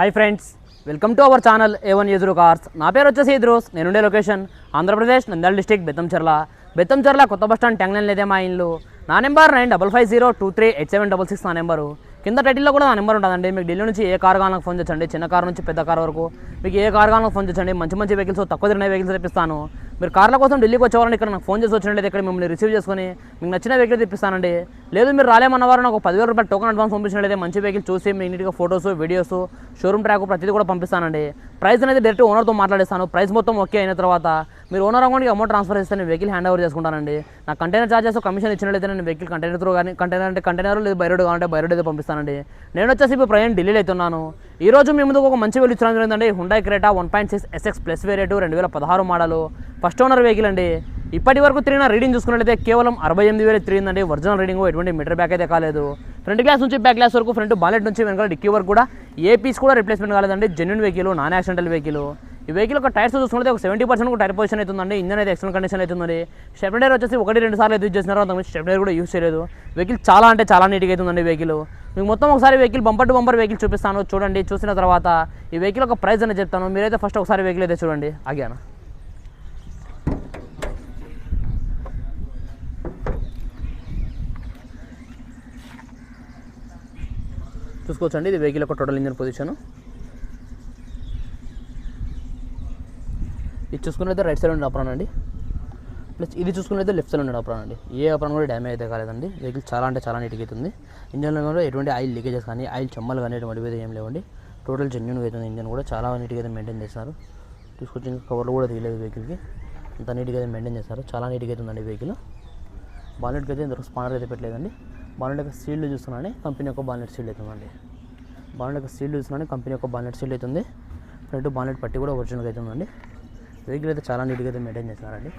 Hi friends welcome to our channel A one ఎదురు cars నా పేరు వచ్చేసి ఎదురోస్ నేనుండే లొకేషన్ ఆంధ్రప్రదేశ్ నంద్యాల డిస్టిక్ బెత్తంచెర్ల. బెత్తంచెర్ల కొత్త బస్ స్టాండ్ ట్యాంగ్లైన్ లేదే మా ఇల్లు. నా number nine double five zero two three eight seven double six నా నెంబరు కింద టైటిల్లో కూడా నా నెంబర్ ఉంటుందండి. మీకు ఢిల్లీ నుంచి ఏ కార్ కావాలన్నా ఫోన్ చేయండి. చిన్న కార్ నుంచి పెద్ద కార్ వరకు మీకు ఏ కార్ కావాలన్నా ఫోన్ చేయండి. మంచి మంచి వెహికల్స్ తక్కువ తిరిగిన వెహికల్స్ తెప్పిస్తాను. మీరు కార్ల కోసం ఢిల్లీకి వచ్చేవారని ఇక్కడ నాకు ఫోన్ చేసి వచ్చినట్లయితే ఇక్కడ మిమ్మల్ని రిసీవ్ చేసుకొని మీకు నచ్చిన వెహికల్ తెప్పిస్తానండి. లేదు మీరు రాలేమన్నవారు నాకు పదివేల రూపాయలు టోకన్ అడ్వాన్స్ పంపించినట్లయితే మంచి వెహికల్ చూసి మీ నీట్గా ఫోటోస్ వీడియోస్ షోరూమ్ ట్రాక్ ప్రతిదీ కూడా పంపిస్తానండి. ప్రైస్ అనేది డైరెక్ట్ ఓనర్తో మాట్లాడేస్తాను. ప్రైస్ మొత్తం ఓకే అయిన తర్వాత మీరు ఓనర్ అకౌంట్కి అమౌంట్ ట్రాన్స్ఫర్ చేస్తే నేను వెహికల్ హ్యాండ్ ఓవర్ చేసుకుంటానండి. నా కంటైనర్ చార్జెస్ కమిషన్ ఇచ్చినట్లయితే నేను వెహికల్ కంటైనర్ త్రూ కానీ కంటైనర్ అంటే కంటైనర్ లేదు బైరోడ్ కావాలంటే బైరోడ్ అయితే పంపిస్తానండి. నేను వచ్చేసి ఇప్పుడు ప్రయాణం ఢిల్లీలో అవుతున్నాను ఈ రోజు మీ ముందుకు ఒక మంచి వెహికల్ ఇచ్చడం జరిగిందండి. Hyundai Creta one point six SX plus variant రెండు వేల పదహారు మోడలు ఫస్ట్ ఓనర్ వెహికల్ అండి. ఇప్పటి వరకు తిరిగిన రీడింగ్ చూసుకున్నట్లయితే కేవలం అరవై ఎనిమిది వేలు తిరిగిందండి. ఒరిజినల్ రీడింగ్ ఎటువంటి మీటర్ బ్యాక్ అయితే కాలేదు. ఫ్రంట్ గ్లాస్ నుంచి బ్యాక్ గ్లాస్ వరకు ఫ్రంట్ బాలెట్ నుంచి వెనకాల డిక్కీ వరకు కూడా ఏ పీస్ కూడా రిప్లేస్మెంట్ కాలేదండి. Genuine vehicle non accidental vehicle ఈ వెహికల్ ఒక టైర్స్ చూసుకుంటే ఒక సెవెంటీ పర్సెంట్ టైర్ పొజిషన్ అవుతుందండి. ఇంజన్ అయితే ఎక్సలెంట్ కండిషన్ అవుతుందండి. స్టెప్డైర్ వచ్చేసి ఒకటి రెండు సార్లు యూజ్ చేసినారు. అంతకుమించి స్టెప్డైర్ కూడా యూజ్ చేయలేదు. వెహికల్ చాలా అంటే చాలా నీట్గా అవుతుందండి వెహికల్ మీకు మొత్తం ఒకసారి vehicle bumper to bumper vehicle చూపిస్తాను. చూడండి చూసిన తర్వాత ఈ వెహికల్ ఒక ప్రైస్ అనేది చెప్తాను. మీరైతే ఫస్ట్ ఒకసారి వెహికల్ అయితే చూడండి. ఆగాను చూసుకోవచ్చండి. ఇది వెహికల్ యొక్క టోటల్ ఇంజన్ పొజిషన్ ఇది చూసుకున్నైతే రైట్ సైడ్ ఉండే అప్రాన్ అండి. ప్లస్ ఇది చూసుకున్నైతే లెఫ్ట్ సైడ్ ఉండే అప్రాన్ అండి. ఏ అప్రాన్ కూడా డ్యామేజ్ అయితే కాలేదండి. వెహికల్ చాలా అంటే చాలా నీట్గా అవుతుంది ఇంజన్లో కూడా ఎటువంటి ఆయిల్ లీకేజెస్ కానీ ఆయిల్ చెమ్మలు కానీ ఎటువంటి అయితే ఏం లేవండి. టోటల్ జెన్యున్గా అవుతుంది ఇంజన్ కూడా. చాలా నీట్గా అయితే మెయింటైన్ చేస్తారు చూసుకొచ్చి ఇంకా కవర్లు కూడా తీయలేదు వెహికల్కి అంత నీట్గా అయితే మెయింటైన్ చేస్తారు చాలా నీట్గా అవుతుందండి వెహికల్ బాలెట్కి అయితే ఇంతవరకు స్పానర్ అయితే పెట్టలేదండి. బాలెట్ యొక్క సీల్డ్ చూస్తున్నానే కంపెనీ యొక్క బాలెట్ సీల్డ్ అవుతుందండి బాలెట్ యొక్క సీల్డ్ చూస్తున్నానే కంపెనీ యొక్క బాలెట్ సీల్డ్ అవుతుంది ఫ్రంట్ బాలెట్ పట్టి కూడా ఒరిజినల్గా అవుతుందండి వెహికల్ అయితే చాలా నీట్గా అయితే మెయింటైన్ చేస్తున్నారండి.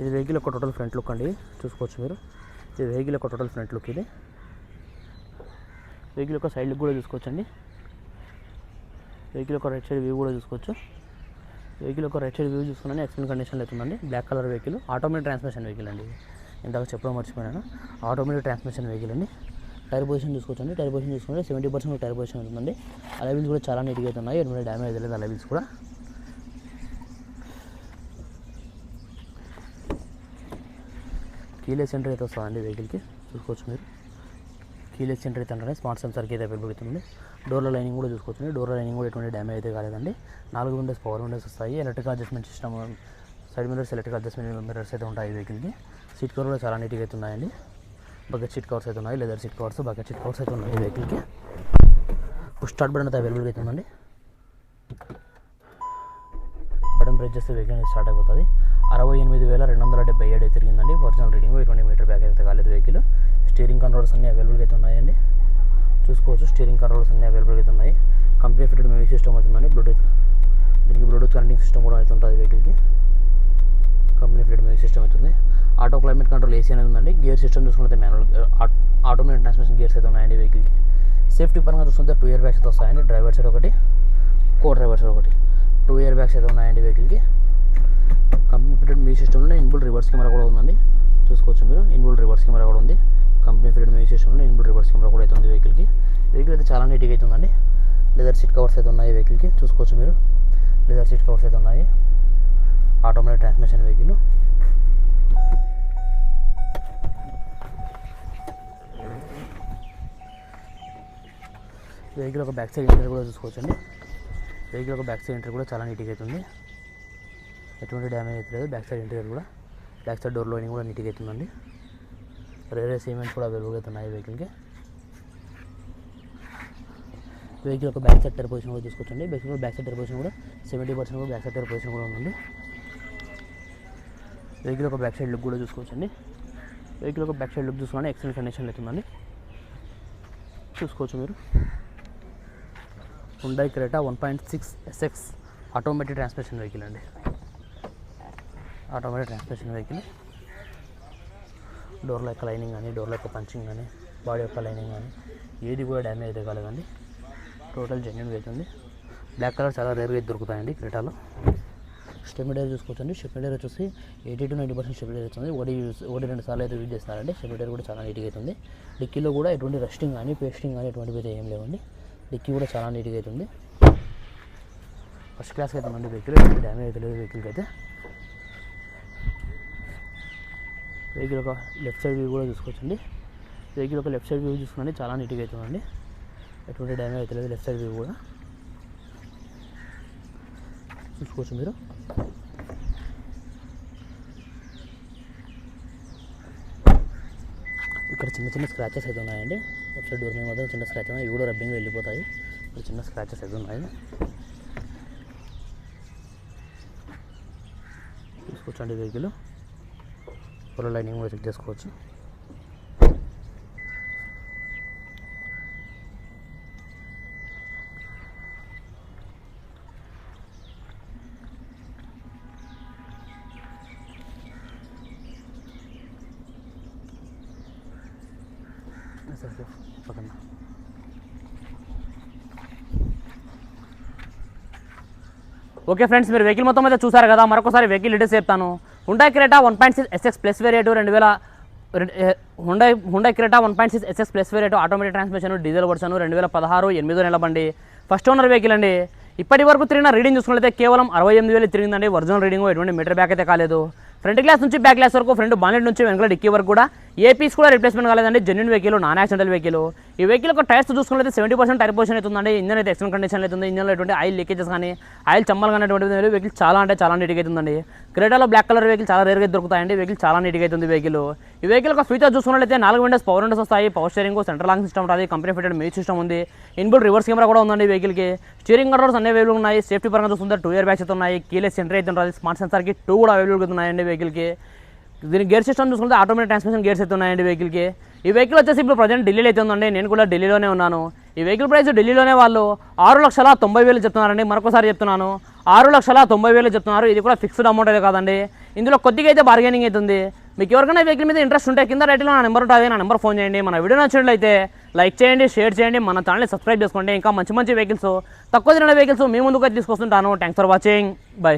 ఇది వెహికల్ ఒక టోటల్ ఫ్రంట్ లుక్ అండి చూసుకోవచ్చు మీరు. ఇది వెహికల్ ఒక టోటల్ ఫ్రంట్ లుక్ ఇది. వెహికల్ యొక్క సైడ్ లుక్ కూడా చూసుకోవచ్చండి. వెహికల్ ఒక రైట్ సైడ్ వ్యూ కూడా చూసుకోవచ్చు. వెహికల్ ఒక రైట్ సైడ్ వ్యూ చూసుకున్నాను ఎక్సలెంట్ కండిషన్లో అవుతుందండి black colour vehicle automatic transmission vehicle అండి ఇంతకు చెప్పడం మర్చిపోయాను ఆటోమేటిక్ ట్రాన్స్మిషన్ వెహికల్ అండి. టైర్ పొజిషన్ చూసుకోవచ్చండి. టైర్ పొజిషన్ చూసుకుంటే సెవెంటీ పర్సెంట్ టైర్ పొజిషన్ ఉంటుందండి అలవిల్స్ కూడా చాలా నీట్గా అవుతున్నాయి. ఎటువంటి డ్యామేజ్ లేదు అలవిల్స్ కూడా. కీలెస్ సెంటర్ అయితే వస్తుందండి వెహికల్కి చూసుకోవచ్చు మీరు. కీలెస్ సెంటర్ అయితే అంటే స్మార్ట్ సెన్సర్కి అయితే అవైలబుల్ అవుతుంది డోర్ల లైనింగ్ కూడా చూసుకోవచ్చు. డోర్ల లైనింగ్ కూడా ఎటువంటి డ్యామేజ్ అయితే కాలేదండి. నాలుగు విండోస్ పవర్ విండోస్ వస్తాయి. Electric adjustment system side mirrors electric adjustment mirrors అయితే ఉంటాయి వెహికల్కి సీట్ కవర్ కూడా చాలా నీట్గా అయితే ఉన్నాయండి. బకెట్ సీట్ కవర్స్ అయితే ఉన్నాయి leather seat covers bucket seat covers అయితే ఉన్నాయి వెహికల్కి పుష్ స్టార్ట్ బటన్ అయితే అవైలబుల్గా అయితే ఉందండి. బటన్ ప్రెస్ చేస్తే వెహికల్ అనేది స్టార్ట్ అయిపోతుంది. అరవై ఎనిమిది వేల రెండు వందల డెబ్బై ఏడు అయితే తిరిగిందండి ఒరిజినల్ రీడింగ్ ఎటువంటి మీటర్ బ్యాక్ అయితే కాలేదు వెహికల్ స్టీరింగ్ కంట్రోల్స్ అన్నీ అవైలబుల్గా అయితే ఉన్నాయండి. చూసుకోవచ్చు స్టీరింగ్ కంట్రోల్స్ అన్నీ అవైలబుల్గా అయితే ఉన్నాయి. కంపెనీ ఫిటెడ్ మ్యూజిక్ సిస్టమ్ అవుతుందండి బ్లూటూత్ దీనికి బ్లూటూత్ కనెక్టింగ్ సిస్టమ్ కూడా అయితే ఉంటుంది వెహికల్కి కంపెనీ ఫిటెడ్ మ్యూజిక్ సిస్టమ్ అవుతుంది ఆటో క్లైమేట్ కంట్రోల్ ఏసీ అనేది ఉందండి. గేర్ సిస్టమ్ చూసుకుంటే మాన్యువల్ ఆటోమేటిక్ ట్రాన్స్మిషన్ గేర్స్ అయితే ఉన్నాయండి వెహికల్కి. సేఫ్టీ పరంగా చూస్తుంటే టూ ఇయర్ బ్యాగ్స్ అయితే వస్తాయండి. డ్రైవర్ సైడ్ ఒకటి కో డ్రైవర్ సైడ్ ఒకటి. టూ ఇయర్ బ్యాగ్స్ అయితే ఉన్నాయండి వెహికల్కి. కంపెనీ ఫిటెడ్ మీ సిస్టంలో ఇన్బుల్ రివర్స్ కెమెరా కూడా ఉందండి. చూసుకోవచ్చు మీరు. ఇన్బుల్ రివర్స్ కెమెరా కూడా ఉంది. కంపెనీ ఫిటెడ్ మీ సిస్టంలో ఇన్బుల్ రివర్స్ కెమెరా కూడా అయితే ఉంది వెహికల్కి. వెహికల్ అయితే చాలా నీట్గా అయితే ఉందండి. లెదర్ సీట్ కవర్స్ అయితే ఉన్నాయి వెహికల్కి. చూసుకోవచ్చు మీరు. లెదర్ సీట్ కవర్స్ అయితే ఉన్నాయి. Automatic transmission vehicle. వెహికల్ ఒక బ్యాక్ సైడ్ ఇంటర్ కూడా చూసుకోవచ్చండి వెహికల్ ఒక బ్యాక్ సైడ్ ఇంటర్ కూడా చాలా నీట్గా అవుతుంది ఎటువంటి డ్యామేజ్ అవుతుంది బ్యాక్ సైడ్ ఇంటీరియర్ కూడా బ్యాక్ సైడ్ డోర్ లోనింగ్ కూడా నీట్గా అవుతుందండి రేరే సిమెంట్స్ కూడా అవైలబుల్గా అవుతున్నాయి వెహికల్కి వెహికల్ ఒక బ్యాక్ సైడ్ టైర్ పొజిషన్ కూడా చూసుకోవచ్చండి vehicle back side tyre position కూడా సెవెంటీ పర్సెంట్ కూడా బ్యాక్ సైడ్ టైర్ పొజిషన్ కూడా ఉందండి వెహికల్ ఒక బ్యాక్ సైడ్ లుక్ కూడా చూసుకోవచ్చండి వెహికల్ ఒక బ్యాక్ సైడ్ లుక్ చూసుకుంటే ఎక్సలెంట్ కండిషన్లో అవుతుందండి చూసుకోవచ్చు మీరు Hyundai Creta one point six SX automatic transmission vehicle అండి. ఆటోమేటిక్ ట్రాన్స్మిషన్ వెహికల్ డోర్ల యొక్క లైనింగ్ కానీ డోర్ల యొక్క పంచింగ్ కానీ బాడీ యొక్క లైనింగ్ కానీ ఏది కూడా డ్యామేజ్ అయితే కాలేదండి టోటల్ జెన్యున్ అవుతుంది బ్లాక్ కలర్ చాలా రేర్గా దొరుకుతాయండి క్రేటాలో స్టెమిడేర్ చూసుకోవచ్చండి. స్టెమిడేర్ వచ్చేసి ఎయిటీ టు నైంటీ పర్సెంట్ స్టెమిడేర్ వస్తుంది. ఒకటి యూస్ ఒకటి రెండు సార్లు అయితే యూజ్ చేస్తారండి స్టెమిడేర్ కూడా చాలా నీట్గా అవుతుంది డిక్కీలో కూడా ఎటువంటి రస్టింగ్ కానీ పేస్టింగ్ కానీ ఎటువంటివి అయితే ఏం లేవండి. డిక్కీ కూడా చాలా నీట్గా అవుతుంది ఫస్ట్ క్లాస్కి అయితే మంది వెహికల్ డ్యామేజ్ అయితే లేదు వెహికల్కి అయితే. వెహికల్ ఒక లెఫ్ట్ సైడ్ వ్యూ కూడా చూసుకోవచ్చండి. వెహికల్ ఒక లెఫ్ట్ సైడ్ వ్యూ చూసుకుని చాలా నీట్గా అవుతుందండి ఎటువంటి డ్యామేజ్ అయితే లేదు లెఫ్ట్ సైడ్ వ్యూ కూడా. చూసుకోవచ్చు మీరు ఇక్కడ చిన్న స్క్రాచెస్ అయితే ఉన్నాయండి. లెఫ్ట్ సైడ్ డోర్ మీద మాత్రం చిన్న స్క్రాచ్ ఉన్నాయి. ఇవి కూడా రబ్బింగ్ వెళ్ళిపోతాయి. ఇక్కడ చిన్న స్క్రాచెస్ అయితే ఉన్నాయి. చూసుకోవచ్చండి వెహికల్ ఫుల్ లైనింగ్ కూడా చెక్ చేసుకోవచ్చు. సరే పక్కన ఓకే ఫ్రెండ్స్ మీరు వెహికల్ మొత్తం అయితే చూసారు కదా మరొకసారి వెహికల్ డీటెయిల్స్ చెప్తాను. Hyundai Creta one point six SX plus variant రెండు వేల Hyundai Hyundai Creta one point six SX plus variant automatic transmission diesel version రెండు వేల పదహారు ఎనిమిదో నెల బండి. ఫస్ట్ ఓనర్ వెహికల్ అండి. ఇప్పటి వరకు తిరిగిన రీడింగ్ చూసుకున్నట్లయితే కేవలం అరవై ఎనిమిది వేలు తిరిగిందండి. ఒరిజినల్ రీడింగ్ ఎటువంటి మీటర్ బ్యాక్ అయితే కాలేదు. ఫ్రంట్ గ్లాస్ నుంచి బ్యాక్ గ్లాస్ వరకు ఫ్రంట్ బానెట్ నుంచి వెనకాల డిక్కీ వరకు కూడా ఏ పీస్ కూడా రిప్లేస్మెంట్ కాలేదండి. Genuine vehicle non accidental vehicle ఈ వెహికల్ ఒక టైర్స్ చూసుకున్నట్లయితే సెవెంటీ పర్సెంట్ టైర్ పొజిషన్ అవుతుందండి ఇంజన్ అయితే ఎక్సలెంట్ కండిషన్ అవుతుంది ఇంజన్లో ఎటువంటి ఆయిల్ లీకేజెస్ కానీ ఆయిల్ చమ్మలు కానీ ఎటువంటి వెహికల్ చాలా అంటే చాలా నీట్గా అవుతుందండి క్రేటాలో బ్లాక్ కలర్ వెహికల్ చాలా రేర్గా దొరుకుతాయండి. వెహికల్ చాలా నీట్గా అవుతుంది వెహికల్ ఈ వెహికల్ ఒక ఫీచర్ చూసుకున్నట్లయితే నాలుగు విండోస్ పవర్ విండోస్ వస్తాయి. Power steering central lock system ఉంటుంది. కంపెనీ ఫిటెడ్ మ్యూజిక్ సిస్టమ్ ఉంది. ఇన్బుల్ రివర్స్ కెమెరా కూడా ఉందండి వెహికల్కి స్టీరింగ్ కంట్రోల్స్ అన్ని అవైలబుల్ ఉన్నాయి. సేఫ్టీ పరంగా చూస్తుంటే టూ ఇయర్ బ్యాగ్స్ అయితే ఉన్నాయి. కీలెస్ సెంటర్ అయితే ఉంటుంది. స్మార్ట్ సెన్సార్కి టూ కూడా అవైలబుల్ ఉన్నాయండి వెహికల్కి దీని గేర్ సిస్టమ్ చూసుకుంటే ఆటోమేటిక్ ట్రాన్స్మిషన్ గేర్స్ అయితే ఉన్నాయండి వెహికల్కి ఈ వెహికల్ వచ్చేసి ఇప్పుడు ప్రజెంట్ ఢిల్లీలో అయితే ఉందండి. నేను కూడా ఢిల్లీలోనే ఉన్నాను. ఈ వెహికల్ ప్రైస్ ఢిల్లీలోనే వాళ్ళు ఆరు లక్షల తొంభై వేలు చెప్తున్నారండి. మరొకసారి చెప్తున్నాను. ఆరు లక్షల తొంభై వేలు చెప్తున్నారు. ఇది కూడా ఫిక్స్డ్ అమౌంట్ అయితే కాదండి. ఇందులో కొద్దిగా అయితే బార్గెనింగ్ అవుతుంది మీకు ఎవరికైనా వెహికల్ మీద ఇంట్రెస్ట్ ఉంటే కింద రైట్లో నా నెంబర్ ఉంటుంది నా నెంబర్ ఫోన్ చేయండి. మన వీడియో నచ్చినట్లయితే లైక్ చేయండి షేర్ చేయండి మన ఛానల్ని సబ్స్క్రైబ్ చేసుకోండి. ఇంకా మంచి మంచి వెహికల్స్ తక్కువ తిన వెహికల్స్ మీ ముందుగా తీసుకొస్తుంటాను. Thanks for watching bye